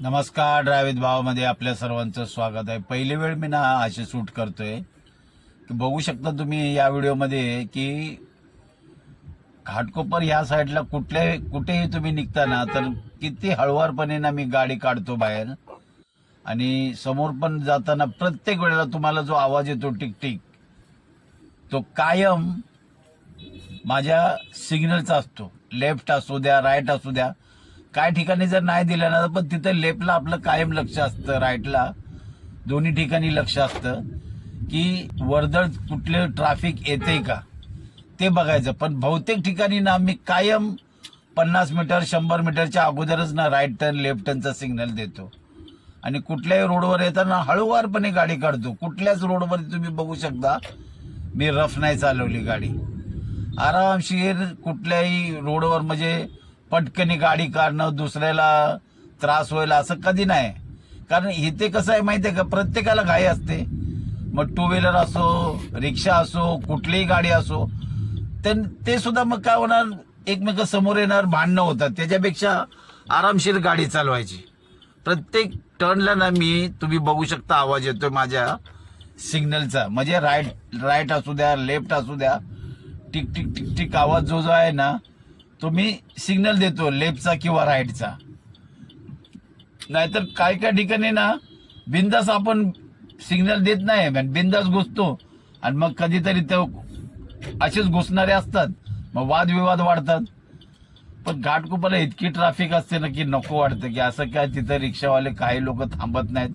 नमस्कार ड्रायवित भावामध्ये आपल्या सर्वांचं स्वागत आहे. पहिली वेळ मी ना असे शूट करतोय. की बघू शकता तुम्ही या व्हिडिओमध्ये की घाटकोपर या साईडला कुठल्या कुठेही तुम्ही निघताना तर किती हळुवारपणे ना मी गाडी काढतो बाहेर. आणि समोर पण जाताना प्रत्येक वेळेला तुम्हाला जो आवाज येतो टिकटिक तो कायम माझ्या सिग्नलचा असतो. लेफ्ट असू द्या राईट असू द्या काय ठिकाणी जर नाही दिलं ना पण तिथं लेफ्टला आपलं कायम लक्ष असतं राईटला दोन्ही ठिकाणी लक्ष असतं. की वर्दळ कुठले ट्रॅफिक येते का? ते बघायचं. पण बहुतेक ठिकाणी ना मी कायम पन्नास मीटर शंभर मीटरच्या अगोदरच ना राईट टर्न लेफ्ट टर्नचा सिग्नल देतो. आणि कुठल्याही रोडवर येताना हळूवारपणे गाडी काढतो. कुठल्याच रोडवर तुम्ही बघू शकता मी रफ नाही चालवली गाडी. आरामशीर कुठल्याही रोडवर म्हणजे पटकनी गाडी काढणं दुसऱ्याला त्रास होईल असं कधी नाही. कारण इथे कसं आहे माहितीये का? प्रत्येकाला घाई असते. मग टू व्हीलर असो रिक्षा असो कुठलीही गाडी असो तर ते सुद्धा मग काय होणार? एकमेक समोर येणार भांडणं होतात. त्याच्यापेक्षा आरामशीर गाडी चालवायची. प्रत्येक टर्नला ना मी तुम्ही बघू शकता आवाज येतोय माझ्या सिग्नलचा म्हणजे राईट राईट असू द्या लेफ्ट असू द्या टिक टिक टिक टिक आवाज जो जो आहे ना तुम्ही सिग्नल देतो लेफ्टचा किंवा राईटचा नाहीतर काय काय ठिकाणी ना बिंदास आपण सिग्नल देत नाही बिंदास घुसतो. आणि मग कधीतरी ते असेच घुसणारे असतात. मग वादविवाद वाढतात. पण घाटकोपाला इतकी ट्रॅफिक असते ना की नको वाटतं की असं काय तिथं रिक्षावाले काही लोक थांबत नाहीत.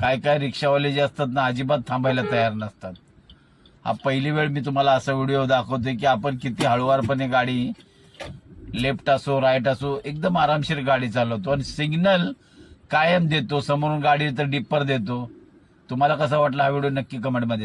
काय काय रिक्षावाले जे असतात ना अजिबात थांबायला तयार नसतात. हा पहिली वेळ मी तुम्हाला असा व्हिडिओ दाखवतोय की आपण किती हळुवारपणे गाडी लेफ्ट असो राईट असो एकदम आरामशीर गाडी चालवतो. आणि सिग्नल कायम देतो. समोरून गाडी तर डिप्पर देतो. तुम्हाला कसा वाटला हा व्हिडिओ नक्की कमेंटमध्ये